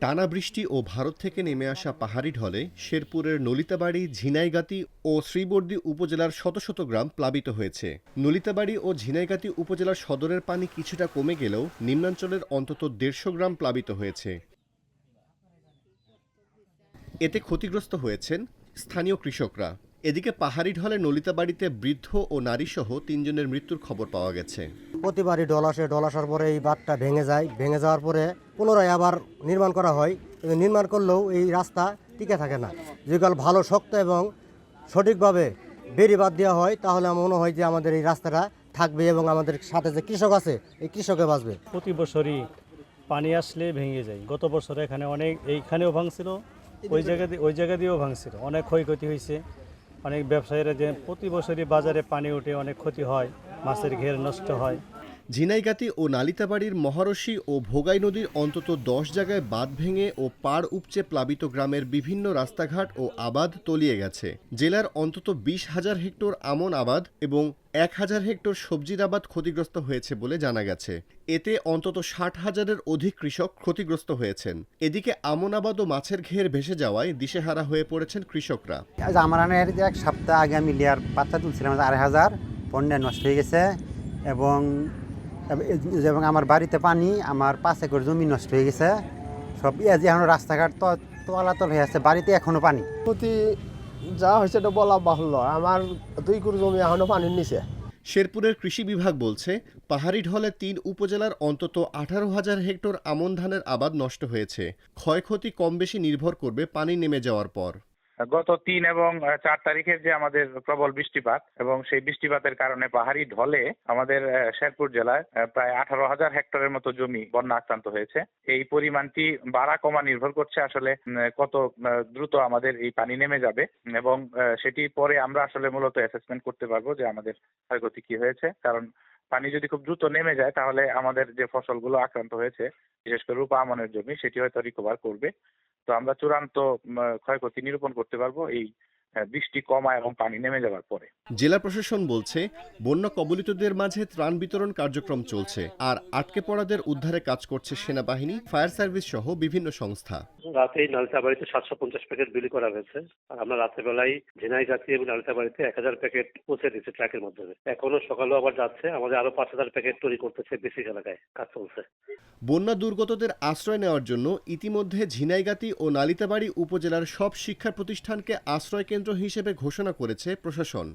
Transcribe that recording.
টানা বৃষ্টি ও ভারত থেকে নেমে আসা পাহাড়ি ঢলে শেরপুরের নলিতাবাড়ি, ঝিনাইগাতি ও শ্রীবর্দী উপজেলার শত শত গ্রাম প্লাবিত হয়েছে। নলিতাবাড়ি ও ঝিনাইগাতি উপজেলার সদরের পানি কিছুটা কমে গেলেও নিম্নাঞ্চলের অন্তত দেড়শো গ্রাম প্লাবিত হয়েছে। এতে ক্ষতিগ্রস্ত হয়েছেন স্থানীয় কৃষকরা। এদিকে পাহাড়ি ঢলে নলিতাবাড়িতে বৃদ্ধ ও নারীসহ তিনজনের মৃত্যুর খবর পাওয়া গেছে। প্রতিবারই ডল আসে ডল আসার পরে এই বাঁধটা ভেঙে যায়। ভেঙে যাওয়ার পরে পুনরায় আবার নির্মাণ করা হয়। কিন্তু নির্মাণ করলেও এই রাস্তা টিকে থাকে না। যেগুলো ভালো শক্ত এবং সঠিকভাবে বেড়ি বাদ দেওয়া হয় তাহলে আমার মনে হয় যে আমাদের এই রাস্তাটা থাকবে এবং আমাদের সাথে যে কৃষক আছে এই কৃষকে বাঁচবে। প্রতি বছরই পানি আসলে ভেঙে যায়। গত বছর এখানে অনেক এইখানেও ভাঙছিল ওই জায়গা দিয়ে ওই জায়গা দিয়েও ভাঙছিল। অনেক ক্ষয়ক্ষতি হয়েছে। অনেক ব্যবসায়ীরা যে প্রতি বছরই বাজারে পানি উঠে অনেক ক্ষতি হয়, মাছের ঘের নষ্ট হয়। ঝিনাইগাতি ও নালিতাবাড়ির মহারশী ও ভোগাই নদীর অন্তত দশ জায়গায় বাঁধ ভেঙে ও পাড় উপচে প্লাবিত গ্রামের বিভিন্ন রাস্তাঘাট ও আবাদ তলিয়ে গেছে। জেলার অন্তত বিশ হাজার হেক্টর আমন আবাদ এবং এক হাজার হেক্টর সবজির আবাদ ক্ষতিগ্রস্ত হয়েছে বলে জানা গেছে। এতে অন্তত ষাট হাজারের অধিক কৃষক ক্ষতিগ্রস্ত হয়েছেন। এদিকে আমন আবাদ ও মাছের ঘের ভেসে যাওয়ায় দিশেহারা হয়ে পড়েছেন কৃষকরা। এক সপ্তাহ আগে আমি লেয়ার বাচ্চা তুলছিলাম আড়াই হাজার, পণ্য নষ্ট হয়ে গেছে এবং এবং আমার বাড়িতে পানি আমার পাঁচ একর জমি নষ্ট হয়ে গেছে। সব ইয়ে যে এখনও রাস্তাঘাট তো তলাতল হয়ে আছে বাড়িতে এখনও পানি। প্রতি যা হয়েছে এটা বলা বাহুল্য। আমার দুই কুড়ি জমি এখনও পানির নিচে শেরপুরের কৃষি বিভাগ বলছে পাহাড়ি ঢলে তিন উপজেলার অন্তত আঠারো হাজার হেক্টর আমন ধানের আবাদ নষ্ট হয়েছে। ক্ষয়ক্ষতি কম বেশি নির্ভর করবে পানি নেমে যাওয়ার পর। গত তিন এবং চার তারিখের যে আমাদের প্রবল বৃষ্টিপাত এবং সেই বৃষ্টিপাতের কারণে পাহাড়ি ঢলে আমাদের শেরপুর জেলায় প্রায় আঠারো হাজার হেক্টরের মতো জমি বন্যা আক্রান্ত হয়েছে। এই পরিমাণটি বাড়া কমা নির্ভর করছে আসলে কত দ্রুত আমাদের এই পানি নেমে যাবে এবং সেটি পরে আমরা আসলে মূলত অ্যাসেসমেন্ট করতে পারব যে আমাদের ক্ষয়ক্ষতি কি হয়েছে। কারণ পানি যদি খুব দ্রুত নেমে যায়, তাহলে আমাদের যে ফসলগুলো আক্রান্ত হয়েছে, বিশেষ করে রূপা আমনের জমি, সেটি হয়তো রিকভার করবে। তো আমরা চূড়ান্ত ক্ষয়ক্ষতি নিরূপণ করতে পারব এই বৃষ্টি কমা এবং পানি নেমে যাওয়ার পরে। জেলা প্রশাসন বলছে বন্যা কবলিতদের মাঝে ত্রাণ বিতরণ কার্যক্রম চলছে আর আটকে পড়াদের উদ্ধারে কাজ করছে সেনাবাহিনী ফায়ার সার্ভিস সহ বিভিন্ন সংস্থা। রাতেই নালিতাবাড়িতে সাতশো পঞ্চাশ প্যাকেট বিলি করা হয়েছে। আর আমরা রাত্রেবেলায় ঝিনাই জাতি এবং নালিতাবাড়িতে এক হাজার প্যাকেট পৌঁছে দিচ্ছি ট্রাকের মাধ্যমে। এখনও সকালেও আবার যাচ্ছে আমাদের আরও পাঁচ হাজার প্যাকেট তৈরি করতেছে বেসিক এলাকায় কাজ চলছে। বন্যা দুর্গতদের আশ্রয় নেওয়ার জন্য ইতিমধ্যে ঝিনাইগাতি ও নালিতাবাড়ি উপজেলার সব শিক্ষা প্রতিষ্ঠানকে আশ্রয় কেন্দ্র হিসেবে ঘোষণা করেছে প্রশাসন।